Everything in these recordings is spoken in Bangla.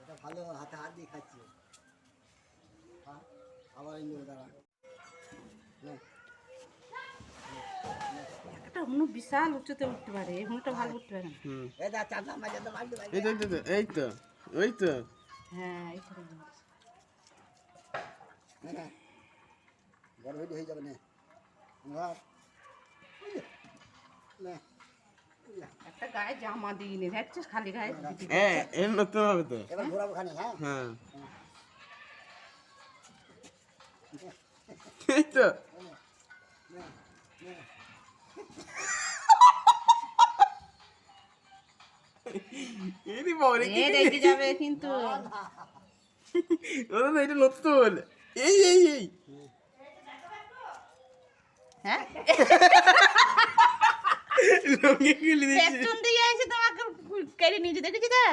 এটা ভালো হাতে হাত দিয়ে খাচ্ছি। হ্যাঁ, আবার এই দাঁড়া একটা অন্য বিশাল উঁচুতে উঠতে পারে এই হনুটা ভালো উঠতে পারে হুম। এই এই তো এই তো, এই তো। ওই তো হ্যাঁ। না না। বড় হয়ে যাবে না। না। একটা গায়ে জামা দেখছিস? খালি গায়ে হ্যাঁ এর নতুন হবে তো। এবার ঘোরাবো খানে হ্যাঁ? হ্যাঁ। এই তো। রেগে যাবে কিন্তু। ওরা এটা নতুন। এই এই এই। হ্যাঁ? রঙে খুলে দিচ্ছে পেছন দিয়ে এসে তোমাকে কেড়ে নিয়েছে দেখেছি তা?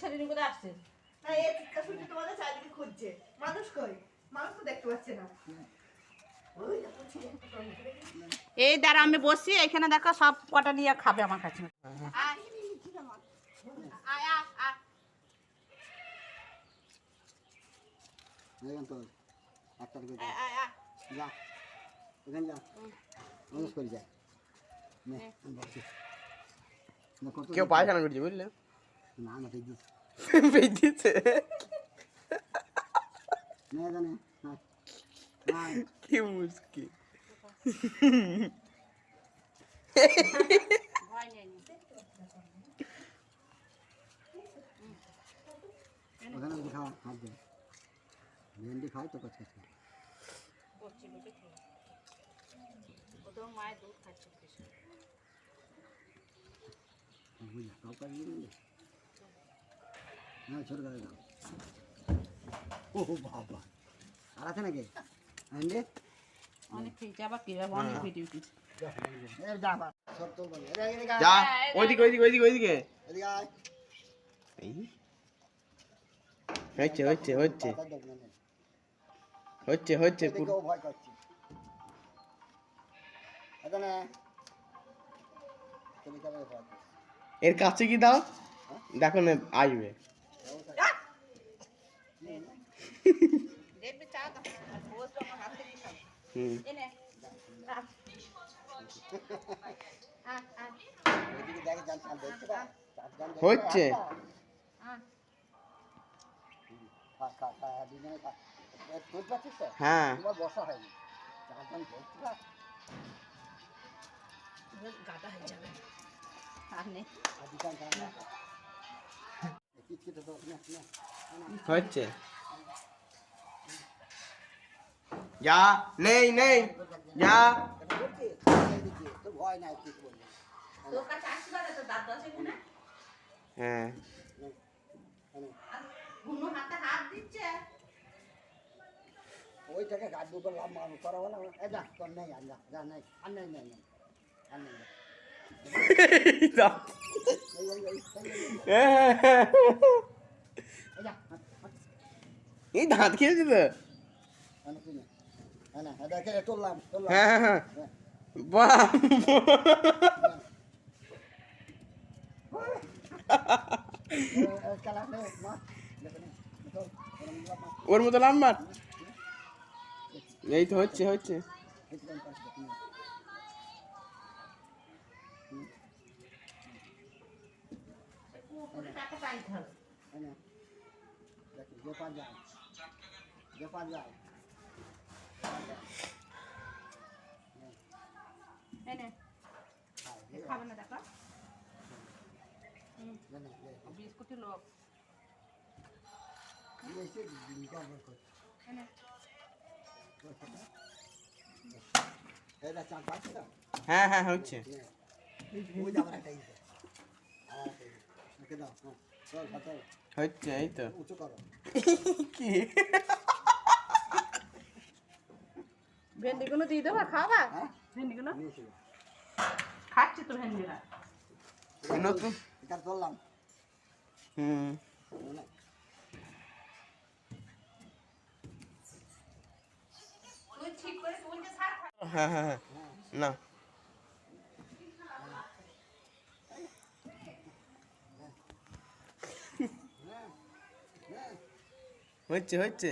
ছেলে নিয়ে কোথায় আসছিস না এ চিৎকার তোমাদের চারিদিকে খুঁজছে। মানুষ কই? মানুষ তো দেখতে পাচ্ছে না। এই দাঁড়া আমি বসি এখানে দেখো সব কটা নিয়ে খাবে আমার কাছে। আয়। আয়, আয়, মানুষ করে যায় নে আমি বলছি না কত কেউ পায়খানা করছে বুঝলে না না ঠিক দিস বেঁচেছে নে জানে না না কি মুশকিল ভয় নেই নি। ওখানে যদি খাওয়া হাত দে ভেন্ডি খাই তো কচকা বসছি, বসে খেয়ে। ও তো মায়ের দুধ খাচ্ছে কাজ না ছোট করে ও বাবা আর আছে নাকি অনেক খেয়েছে আবার কি অনেক ভিডিও কিছু ওইদিকে হচ্ছে হচ্ছে। হচ্ছে। হচ্ছে হচ্ছে এর কাছে কি দাও দেখো না আসবে। ওইদিকে দেখে দেখতে হচ্ছে। হ্যাঁ। তোমার বসা হয়নি। গাদা হয়ে যাবে। আর নেই। হচ্ছে যা নেই নেই যা। হ্যাঁ। ওইটাকে গাছ দুটো লাভ মার করা হলো এ যা তোর নেই আর যা যা নেই আর নেই নেই নেই। এই দাঁত খেয়েছে তো হ্যাঁ হ্যাঁ। বাহ। ওর মতো লাম্বার এই তো হচ্ছে হচ্ছে নে। টাকা পাইতে হবে দেখি যে যায় যে যায় খাবে না। বিস্কুটি লোক কর। পাচ্ছি হ্যাঁ হ্যাঁ হচ্ছে ওই যে আমার একটা ইয়ে। আমার একটা ইয়ে। দাও, হ্যাঁ। চল, হাতে হচ্ছে এই তো উঁচু করো। কি ভেন্ডিগুলো দিয়ে দেবো খাবা হ্যাঁ? ভেন্ডিগুলো। খাচ্ছি তো ভেন্ডিরা নতুন এটা তুললাম। হুম থাক হ্যাঁ হ্যাঁ হ্যাঁ না হচ্ছে হচ্ছে।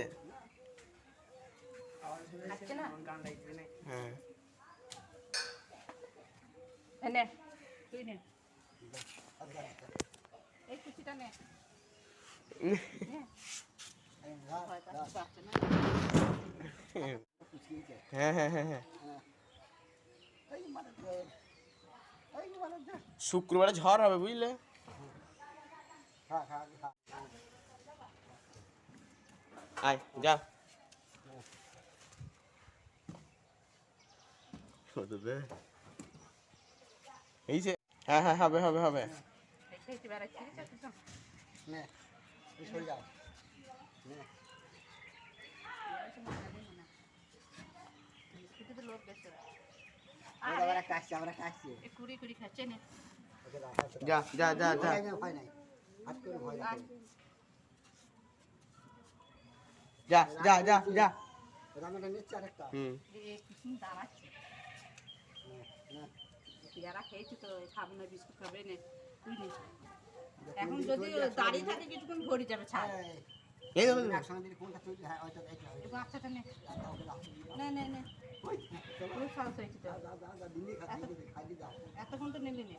খাচ্ছে না? হ্যাঁ। এ নে। তুই নে। এই কুচিটা নে। নে। ভয় পাচ্ছে বাচ্চা না। পুচকিয়েছে হ্যাঁ। আয় যা এই যে হ্যাঁ হ্যাঁ হবে হবে হবে এই খেয়েছি বেড়াচ্ছি ঠিক আছে তো? নে তুই সরে যাও নে বেড়াচ্ছি মজা নেই না। বিস্কুটে তো লোভ বেশি ওরা। ওই আরে, আবার একটা আসছে আবার একটা আসছে এই কুড়ি কুড়ি খাচ্ছে নে ওকে দাও হাতে দাও। যা যা যা যা যা যা যা যা। রান্নাটা নিচ্ছে আরেকটা। হুম। দাঁড়াচ্ছে। পেয়ারা খেয়েছি তো খাব না বিস্কুট খাবে নে এখন যদি দাঁড়িয়ে থাকে কিছুক্ষণ ভরে যাবে ছাড়। বাচ্চাটা নে। নে নে নে। এতক্ষণ তো নিলি নে।